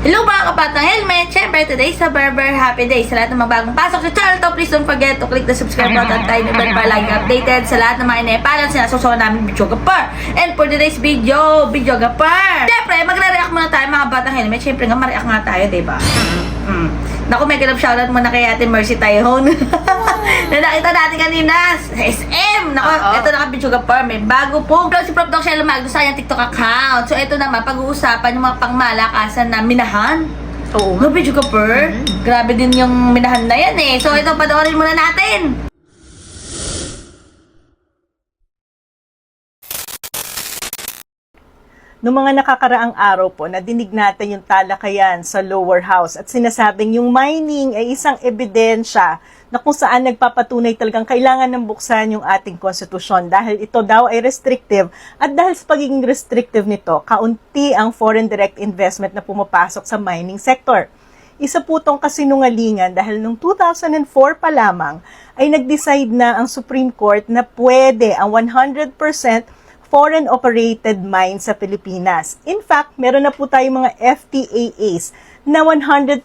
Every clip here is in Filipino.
Hello mga kapatang helmet! Siyempre, today sa Berber Happy Day. Sa lahat ng mga bagong pasok sa channel to, please don't forget to click the subscribe button tayo ng bell para lagi updated sa lahat ng mga inepalan sinasusawa namin video gapar. And for today's video, video gapar! Siyempre, magre-react muna tayo mga batang helmet. Siyempre nga, ma-react nga tayo, diba? Mm. Naku, may ganap shoutout muna kay Ate Mercy Tayhon. na nakita natin kanina sa SM. Naku, Oo. ito na video gapar. May bago po. Pero si Prof. Doc Shelo Magdo sa kanyang TikTok account. So, ito naman, pag-uusapan yung mga pangmalakasan na minahan. Oo. No, video ka per? Grabe din yung minahan na yan eh. So, ito, panoorin muna natin. Noong mga nakakaraang araw po, nadinig natin yung talakayan sa lower house at sinasabing yung mining ay isang ebidensya na kung saan nagpapatunay talagang kailangan ng buksan yung ating konstitusyon dahil ito daw ay restrictive at dahil sa pagiging restrictive nito, kaunti ang foreign direct investment na pumapasok sa mining sector. Isa po tong kasinungalingan dahil noong 2004 pa lamang ay nag-decide na ang Supreme Court na pwede ang 100% foreign operated mines sa Pilipinas. In fact, meron na po tayong mga FTAAs na 100%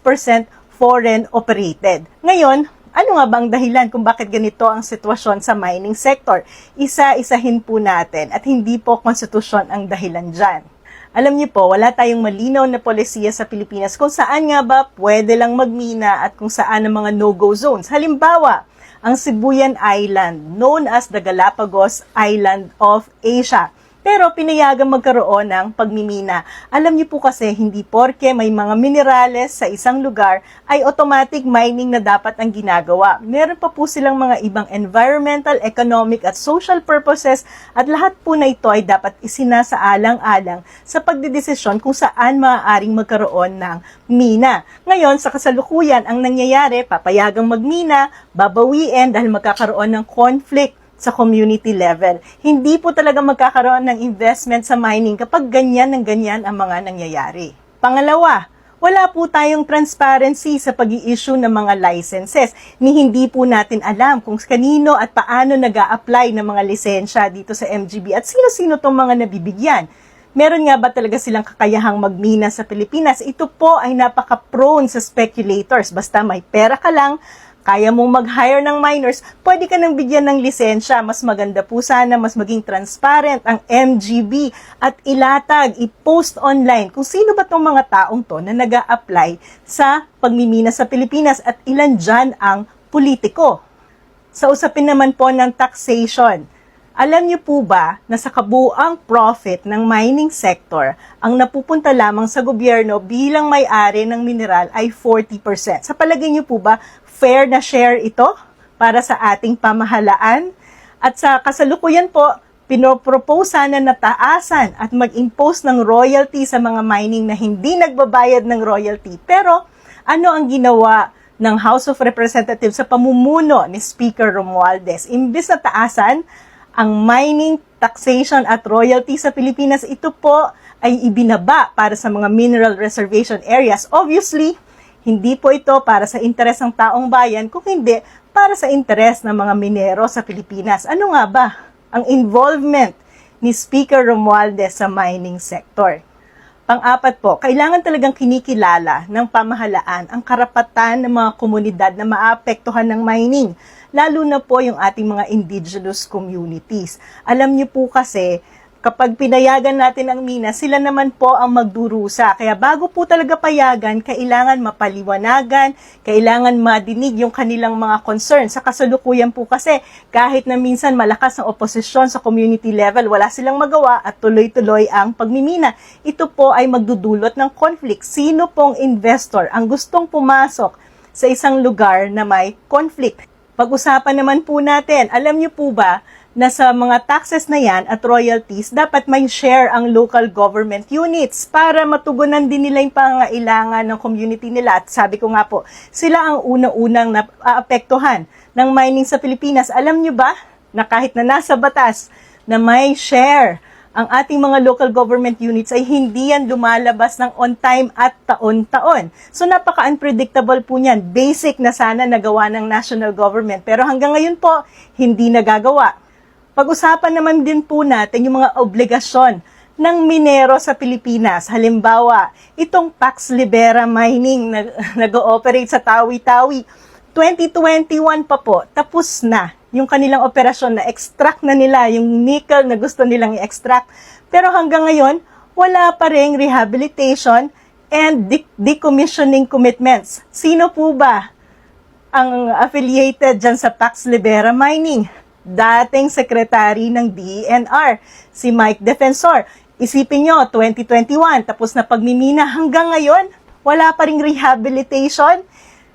foreign operated. Ngayon, ano nga bang dahilan kung bakit ganito ang sitwasyon sa mining sector? Isa-isahin po natin at hindi po konstitusyon ang dahilan dyan. Alam niyo po, wala tayong malinaw na polisiya sa Pilipinas kung saan nga ba pwede lang magmina at kung saan ang mga no-go zones. Halimbawa, ang Sibuyan Island, known as the Galapagos Island of Asia. Pero pinayagang magkaroon ng pagmimina. Alam niyo po kasi hindi porke may mga minerales sa isang lugar ay automatic mining na dapat ang ginagawa. Meron pa po silang mga ibang environmental, economic at social purposes at lahat po na ito ay dapat isinasaalang-alang sa pagdidesisyon kung saan maaaring magkaroon ng mina. Ngayon, sa kasalukuyan, ang nangyayari, papayagang magmina, babawiin dahil magkakaroon ng conflict sa community level. Hindi po talaga magkakaroon ng investment sa mining kapag ganyan ng ganyan ang mga nangyayari. Pangalawa, wala po tayong transparency sa pag issue ng mga licenses. Ni hindi po natin alam kung kanino at paano nag apply ng mga lisensya dito sa MGB at sino-sino tong mga nabibigyan. Meron nga ba talaga silang kakayahang magmina sa Pilipinas? Ito po ay napaka-prone sa speculators. Basta may pera ka lang, kaya mong mag-hire ng minors, pwede ka nang bigyan ng lisensya. Mas maganda po sana, mas maging transparent ang MGB at ilatag, i-post online kung sino ba tong mga taong to na nag apply sa pagmimina sa Pilipinas at ilan dyan ang politiko. Sa usapin naman po ng taxation, alam niyo po ba na sa kabuang profit ng mining sector, ang napupunta lamang sa gobyerno bilang may-ari ng mineral ay 40%. Sa palagay niyo po ba, fair na share ito para sa ating pamahalaan? At sa kasalukuyan po, pinopropose sana na taasan at mag-impose ng royalty sa mga mining na hindi nagbabayad ng royalty. Pero ano ang ginawa ng House of Representatives sa pamumuno ni Speaker Romualdez? Imbis na taasan, ang mining taxation at royalty sa Pilipinas, ito po ay ibinaba para sa mga mineral reservation areas. Obviously, hindi po ito para sa interes ng taong bayan, kung hindi para sa interes ng mga minero sa Pilipinas. Ano nga ba ang involvement ni Speaker Romualdez sa mining sector? Pang-apat po, kailangan talagang kinikilala ng pamahalaan ang karapatan ng mga komunidad na maapektuhan ng mining, lalo na po yung ating mga indigenous communities. Alam niyo po kasi, kapag pinayagan natin ang mina, sila naman po ang magdurusa. Kaya bago po talaga payagan, kailangan mapaliwanagan, kailangan madinig yung kanilang mga concern. Sa kasalukuyan po kasi, kahit na minsan malakas ang oposisyon sa community level, wala silang magawa at tuloy-tuloy ang pagmimina. Ito po ay magdudulot ng conflict. Sino pong investor ang gustong pumasok sa isang lugar na may conflict? Pag-usapan naman po natin, alam niyo po ba na sa mga taxes na yan at royalties, dapat may share ang local government units para matugunan din nila yung pangailangan ng community nila. At sabi ko nga po, sila ang una-unang naapektuhan ng mining sa Pilipinas. Alam nyo ba na kahit na nasa batas na may share ang ating mga local government units ay hindi yan lumalabas ng on time at taon-taon. So napaka-unpredictable po niyan. Basic na sana nagawa ng national government. Pero hanggang ngayon po, hindi nagagawa. Pag-usapan naman din po natin yung mga obligasyon ng minero sa Pilipinas. Halimbawa, itong Pax Libera Mining na nag-ooperate sa Tawi-Tawi. 2021 pa po, tapos na yung kanilang operasyon na extract na nila yung nickel na gusto nilang i-extract. Pero hanggang ngayon, wala pa ring rehabilitation and de- decommissioning commitments. Sino po ba ang affiliated dyan sa Pax Libera Mining? Dating sekretary ng DENR, si Mike Defensor. Isipin nyo, 2021, tapos na pagmimina hanggang ngayon, wala pa ring rehabilitation.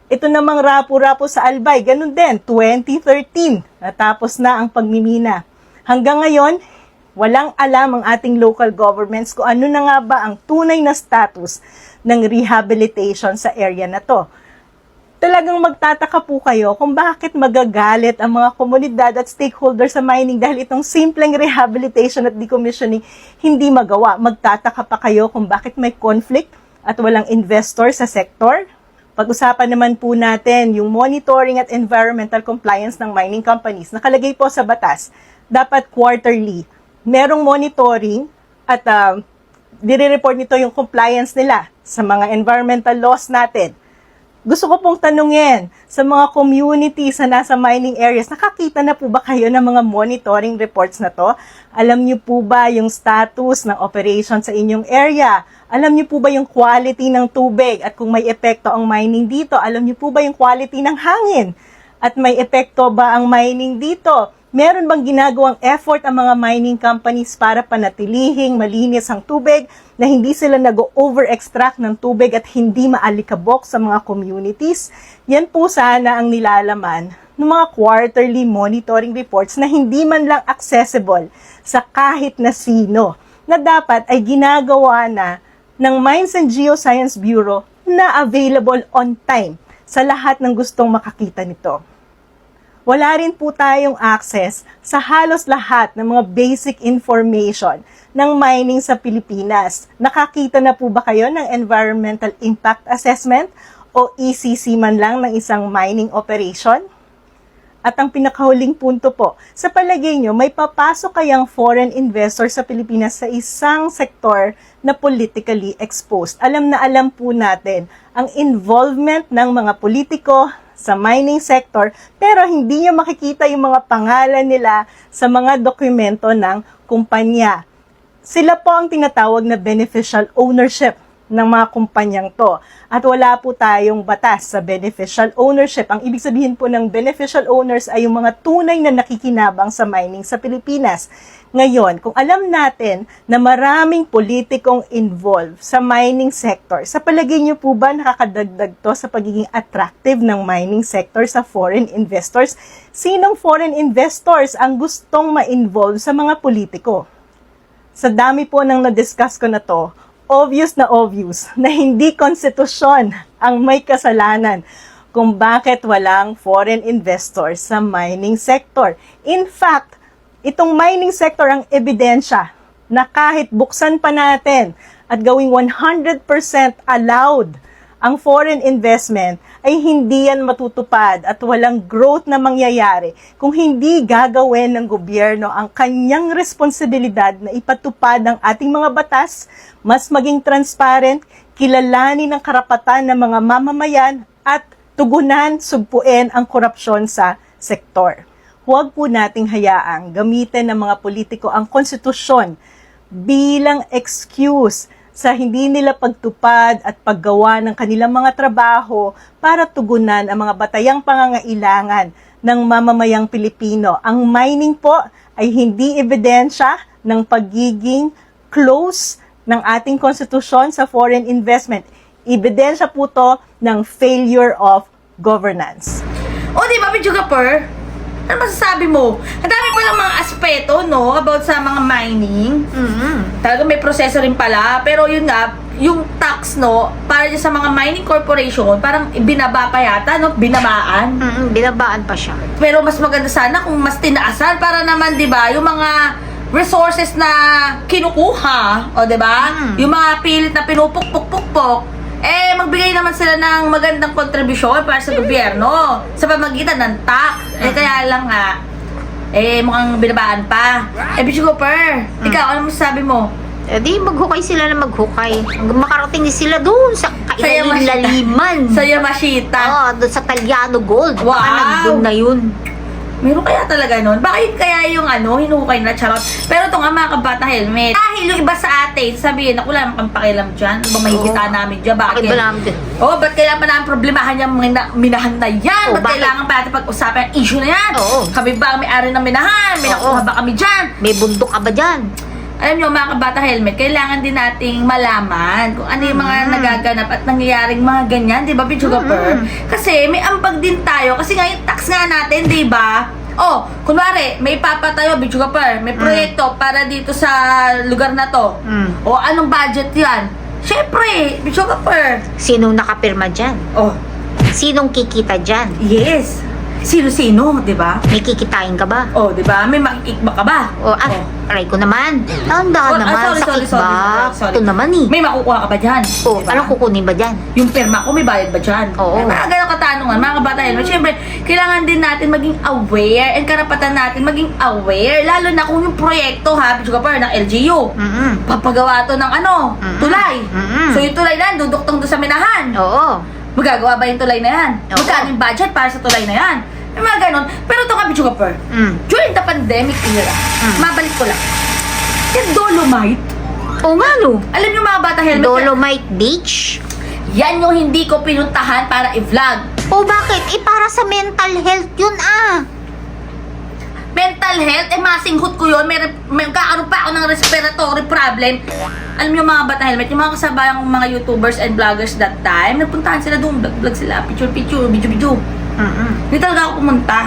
Ito namang rapo-rapo sa Albay, ganun din, 2013, natapos na ang pagmimina. Hanggang ngayon, walang alam ang ating local governments kung ano na nga ba ang tunay na status ng rehabilitation sa area na to talagang magtataka po kayo kung bakit magagalit ang mga komunidad at stakeholders sa mining dahil itong simpleng rehabilitation at decommissioning hindi magawa. Magtataka pa kayo kung bakit may conflict at walang investor sa sektor. Pag-usapan naman po natin yung monitoring at environmental compliance ng mining companies. Nakalagay po sa batas, dapat quarterly. Merong monitoring at uh, dire-report nito yung compliance nila sa mga environmental laws natin. Gusto ko pong tanungin sa mga communities na nasa mining areas, nakakita na po ba kayo ng mga monitoring reports na to? Alam niyo po ba yung status ng operation sa inyong area? Alam niyo po ba yung quality ng tubig at kung may epekto ang mining dito? Alam niyo po ba yung quality ng hangin? At may epekto ba ang mining dito? Meron bang ginagawang effort ang mga mining companies para panatilihing malinis ang tubig na hindi sila nag-over-extract ng tubig at hindi maalikabok sa mga communities? Yan po sana ang nilalaman ng mga quarterly monitoring reports na hindi man lang accessible sa kahit na sino na dapat ay ginagawa na ng Mines and Geoscience Bureau na available on time sa lahat ng gustong makakita nito wala rin po tayong access sa halos lahat ng mga basic information ng mining sa Pilipinas. Nakakita na po ba kayo ng Environmental Impact Assessment o ECC man lang ng isang mining operation? At ang pinakahuling punto po, sa palagay nyo, may papasok kayang foreign investor sa Pilipinas sa isang sektor na politically exposed. Alam na alam po natin ang involvement ng mga politiko sa mining sector, pero hindi nyo makikita yung mga pangalan nila sa mga dokumento ng kumpanya. Sila po ang tinatawag na beneficial ownership ng mga kumpanyang to. At wala po tayong batas sa beneficial ownership. Ang ibig sabihin po ng beneficial owners ay yung mga tunay na nakikinabang sa mining sa Pilipinas. Ngayon, kung alam natin na maraming politikong involved sa mining sector, sa palagay niyo po ba nakakadagdag to sa pagiging attractive ng mining sector sa foreign investors? Sinong foreign investors ang gustong ma-involve sa mga politiko? Sa dami po ng na-discuss ko na to, obvious na obvious na hindi konstitusyon ang may kasalanan kung bakit walang foreign investors sa mining sector. In fact, itong mining sector ang ebidensya na kahit buksan pa natin at gawing 100% allowed ang foreign investment ay hindi yan matutupad at walang growth na mangyayari kung hindi gagawin ng gobyerno ang kanyang responsibilidad na ipatupad ang ating mga batas, mas maging transparent, kilalanin ang karapatan ng mga mamamayan at tugunan, sugpuin ang korupsyon sa sektor. Huwag po nating hayaang gamitin ng mga politiko ang konstitusyon bilang excuse sa hindi nila pagtupad at paggawa ng kanilang mga trabaho para tugunan ang mga batayang pangangailangan ng mamamayang Pilipino. Ang mining po ay hindi ebidensya ng pagiging close ng ating konstitusyon sa foreign investment. Ebidensya po to ng failure of governance. O, di ba, Pichu Gapper? Ano masasabi mo? Ang dami pa lang mga aspeto, no? About sa mga mining. Mm-hmm. Talaga may proseso rin pala. Pero yun nga, yung tax, no? Para sa mga mining corporation, parang binaba pa yata, no? Binabaan. Mm-hmm. Binabaan pa siya. Pero mas maganda sana kung mas tinaasan para naman, 'di ba, yung mga resources na kinukuha, o 'di ba? Mm. Yung mga pilit na pinupukpuk-pukpok, eh magbigay naman sila ng magandang kontribusyon para sa gobyerno sa pamagitan ng tax. Eh kaya lang nga eh mukhang binabaan pa. Eh Bicho Cooper, ikaw ano masasabi mo? Eh di maghukay sila na maghukay. Makarating din sila doon sa Saya kailalim-laliman. Sa Yamashita. Oo, doon sa Talyano Gold. Baka Wow! nandun na yun. Meron kaya talaga nun? Yun kaya yung ano, hinukay na charot. Pero ito nga mga kabata helmet. Dahil yung iba sa atin, sabihin, ako wala naman pakialam dyan. Ano ba mahigita Oo. namin dyan? Bakit? Bakit ba namin din? Oh, ba't kailangan pa namin problemahan yung mga na- minahan na yan? Oh, ba't bakit? kailangan pa natin pag-usapan yung issue na yan? Oo. Kami ba ang may-ari ng minahan? May Oo. nakuha ba kami dyan? May bundok ka ba dyan? Alam nyo, mga kabata helmet, kailangan din nating malaman kung ano yung mga Mm. nagaganap at nangyayaring mga ganyan, di ba, Pichugaper? Mm. Kasi may ambag din tayo, kasi nga yung tax nga natin, di ba? Oh, kunwari, may papatayo, Pichugaper, may Mm. proyekto para dito sa lugar na to. Mm. O, anong budget yan? Siyempre, Pichugaper. Sinong nakapirma dyan? Oh, Sinong kikita dyan? yes. Sino-sino, di ba? May kikitain ka ba? Oh, di ba? May makikikba ka ba? O, ah, aray ko naman. Tanda Oh, ah, naman sorry, sa sorry, sorry, kickback. sorry, sorry. Ito naman eh. May makukuha ka ba dyan? O, Di ba? anong kukunin ba dyan? yung perma ko, may bayad ba dyan? Oo. Eh, mga ganong katanungan, mga kabata helmet. Siyempre, kailangan din natin maging aware and karapatan natin maging aware. Lalo na kung yung proyekto, ha, Pichuga Per, ng LGU. Mm-mm. Papagawa to ng ano, Mm-mm. tulay. Mm-mm. So yung tulay na duduktong doon sa minahan. Oo. Magagawa ba yung tulay na yan? Oo. Magkano yung budget para sa tulay na yan? Yung mga ganon. Pero ito nga, Pichuga Per, Mm. during the pandemic era, Mm. mabalik ko lang. Yung Dolomite, O nga no. alam niyo mga bata helmet, Dolomite Beach? yan yung hindi ko pinuntahan para i-vlog. O bakit? Eh para sa mental health yun ah. Mental health, eh masinghot ko yun, may, may kakaroon pa ako ng respiratory problem. Alam niyo mga bata helmet, yung mga kasabayang mga YouTubers and vloggers that time, nagpuntahan sila doon, vlog-vlog sila, picture-picture, video-video. Mm-mm. Hindi talaga ako pumunta.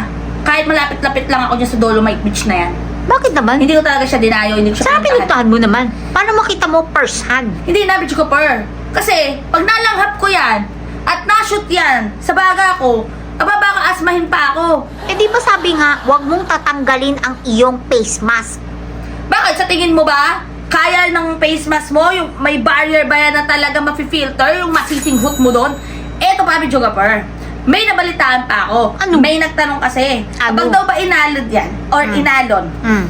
Kahit malapit-lapit lang ako dyan sa Dolomite Beach na yan. Bakit naman? Hindi ko talaga siya dinayo, hindi ko siya Sana pinuntahan. mo naman. Paano makita mo first hand? Hindi na, bitch ko per. Kasi, pag nalanghap ko yan, at na-shoot yan, sa baga ko, aba baka asmahin pa ako. Eh di ba sabi nga, huwag mong tatanggalin ang iyong face mask. Bakit? Sa tingin mo ba? Kaya ng face mask mo? Yung may barrier ba yan na talaga mafi-filter? Yung masisinghot mo doon? Eto pa, Jogapper. May nabalitaan pa ako. Ano? May nagtanong kasi. Ano? Kapag daw ba inalod yan? Or Hmm. inalon? Mm.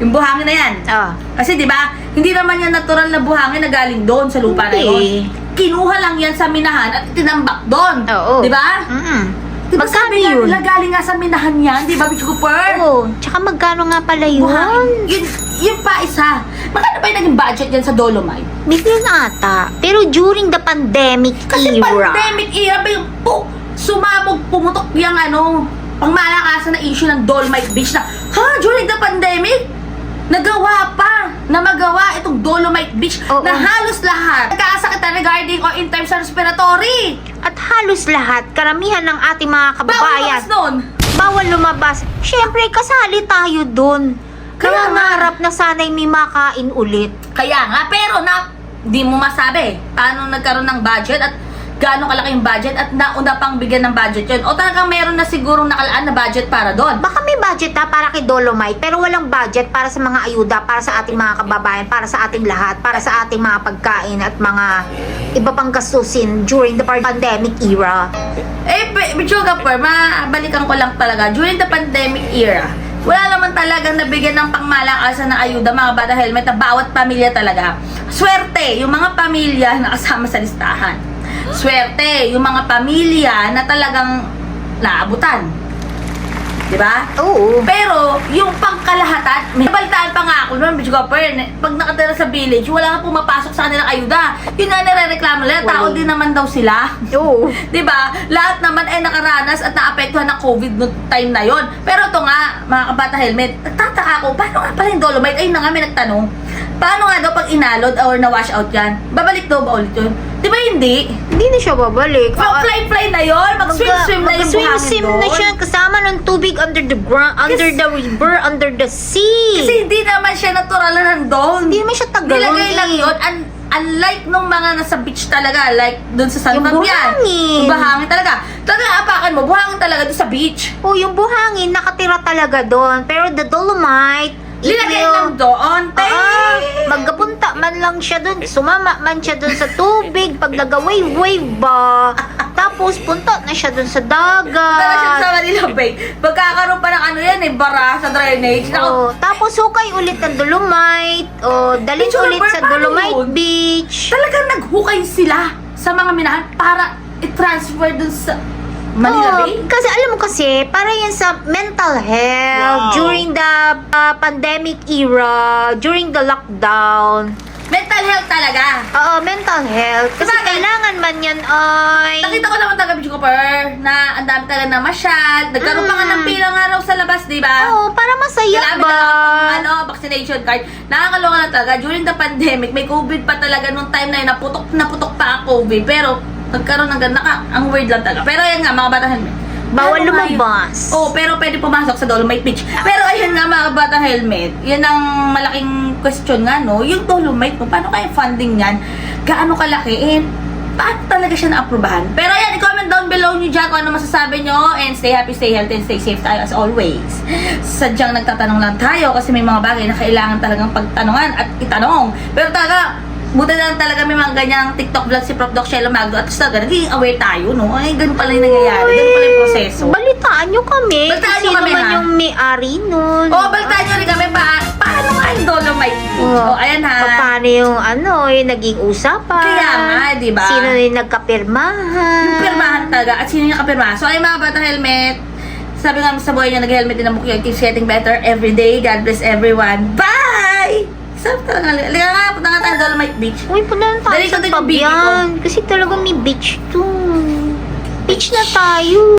Yung buhangin na yan. Ah. Kasi di ba, hindi naman yan natural na buhangin na galing doon sa lupa na Hindi. yun. Kinuha lang yan sa minahan at tinambak doon. Oo. Di ba? Mm-mm. Di ba Magkano sabi nga yun? nila galing nga sa minahan yan? Di ba, Jogapper? Oo. Tsaka magkano nga pala yun? Buhangin. Yun, yun pa isa. Magkano ba yung naging budget yan sa Dolomite? Million ata. Pero during the pandemic Kasi era. pandemic era yung po, sumabog, pumutok yung ano, pangmalakasan na issue ng Dolomite Beach na, ha, during the pandemic, nagawa pa na magawa itong Dolomite Beach Oo. na halos lahat nagkakasakitan regarding or in terms of respiratory. At halos lahat, karamihan ng ating mga Bawal kababayan, lumabas nun. bawal lumabas. Siyempre, kasali tayo dun. Kaya Kaya nga. nangarap na sana'y may makain ulit. Kaya nga, pero na, di mo masabi paano nagkaroon ng budget at gaano kalaki yung budget at nauna pang bigyan ng budget yun. O talagang meron na sigurong nakalaan na budget para doon. Baka may budget na para kay Dolomite, pero walang budget para sa mga ayuda, para sa ating mga kababayan, para sa ating lahat, para sa ating mga pagkain at mga iba pang gastusin during the pandemic era. Eh, Bichuga Per, mabalikan ko lang talaga. During the pandemic era, wala naman talagang nabigyan ng pangmalakasan na ayuda mga bata helmet na bawat pamilya talaga. Swerte, yung mga pamilya na kasama sa listahan. Swerte, yung mga pamilya na talagang naabutan. Di ba? Oo. Pero, yung pangkalahatan, may balitaan pa nga ako noon, bitch Per, pag nakatira sa village, wala nga pumapasok sa kanilang ayuda. Yun nga nare-reklamo nila, tao din naman daw sila. Oo. 'Di ba? Lahat naman ay nakaranas at naapektuhan ng COVID no time na 'yon. Pero ito nga, mga kabata helmet, nagtataka ako, paano nga pala yung Dolomite? Ayun na nga may nagtanong. Paano nga daw pag inalod or na-wash out yan? Babalik daw ba ulit yun? Di ba hindi? Hindi na siya babalik. From fly-fly na yun, mag-swim-swim na yung swim buhangin swim doon. na siya kasama ng tubig under the ground, under Kasi- the river, under the sea. Kasi hindi naman siya natural na nandun. hindi naman siya tagalog. Nilagay lang eh. yun. Un- unlike nung mga nasa beach talaga, like dun sa San Yung Fabian. buhangin. Yung buhangin talaga. Talaga, apakan mo, buhangin talaga dun sa beach. Oh, yung buhangin, nakatira talaga doon. Pero the Dolomite, you- lang doon, te. Lang siya doon, sumama man siya doon sa tubig, pag nag-wave-wave ba. Tapos punta na siya dun sa Tara siya sa dagat. Manila Bay. Pagkakaroon pa ng ano yan eh, bara sa drainage. Oh, tapos hukay ulit ng Dolomite. O, dalhin Beach ulit sa paano Dolomite yun? Beach. talagang naghukay sila sa mga minahan para i-transfer dun sa Manila Oo, Bay. kasi alam mo kasi, para yan sa mental health Wow. during the uh, pandemic era, during the lockdown. Mental health talaga. Oo, mental health. Kasi Sabagay. kailangan man yan ay... Nakita ko naman taga Cooper na ang dami talaga na masyal. Nagkaroon pa nga ng Mm. pila nga raw sa labas, di ba? Oo, para masaya Grabe ba? na ano, vaccination card. Nakakaloka na talaga. During the pandemic, may COVID pa talaga nung time na yun. Naputok, naputok pa ang COVID. Pero, nagkaroon ng ganun. Naka, ang weird lang talaga. Pero yan nga, mga bata helmet. Bawal Ano lumabas. Oo, pero pwede pumasok sa Dolomite Beach. Pero ayun nga mga bata helmet, yun ang malaking question nga no, yung Dolomite mo, paano kaya funding yan? Gaano kalaki? And paano talaga siya na-aprobahan? Pero ayan, i-comment down below nyo dyan kung ano masasabi nyo and stay happy, stay healthy, and stay safe tayo as always. Sadyang nagtatanong lang tayo kasi may mga bagay na kailangan talagang pagtanungan at itanong. Pero talaga, buti na lang talaga may mga ganyang TikTok vlog si Prof. Doc Shelo Magdo at talaga naging aware tayo, no? Ay, ganun pala yung nangyayari. Ganun pala yung proseso. Balitaan nyo kami. Balitaan nyo kami, naman ha? yung may-ari nun. Oo, oh, balitaan nyo rin kami pa, paano nga yung Dolomite Beach? Oo. Oh, ayan ha. Pa- Paano yung ano, yung naging usapan? Kaya nga, di ba? Sino yung nagkapirmahan? Yung pirmahan talaga at sino yung kapirmahan. So, ay mga bata helmet, sabi nga sa buhay niya, nag-helmet din ang mukha. Keeps getting better every day. God bless everyone. Bye! Sabi talaga, liga nga, punta nga tayo Dolomite Beach. Uy, punta na tayo Dali sa baby ko. Kasi talaga may beach to. Beach na tayo.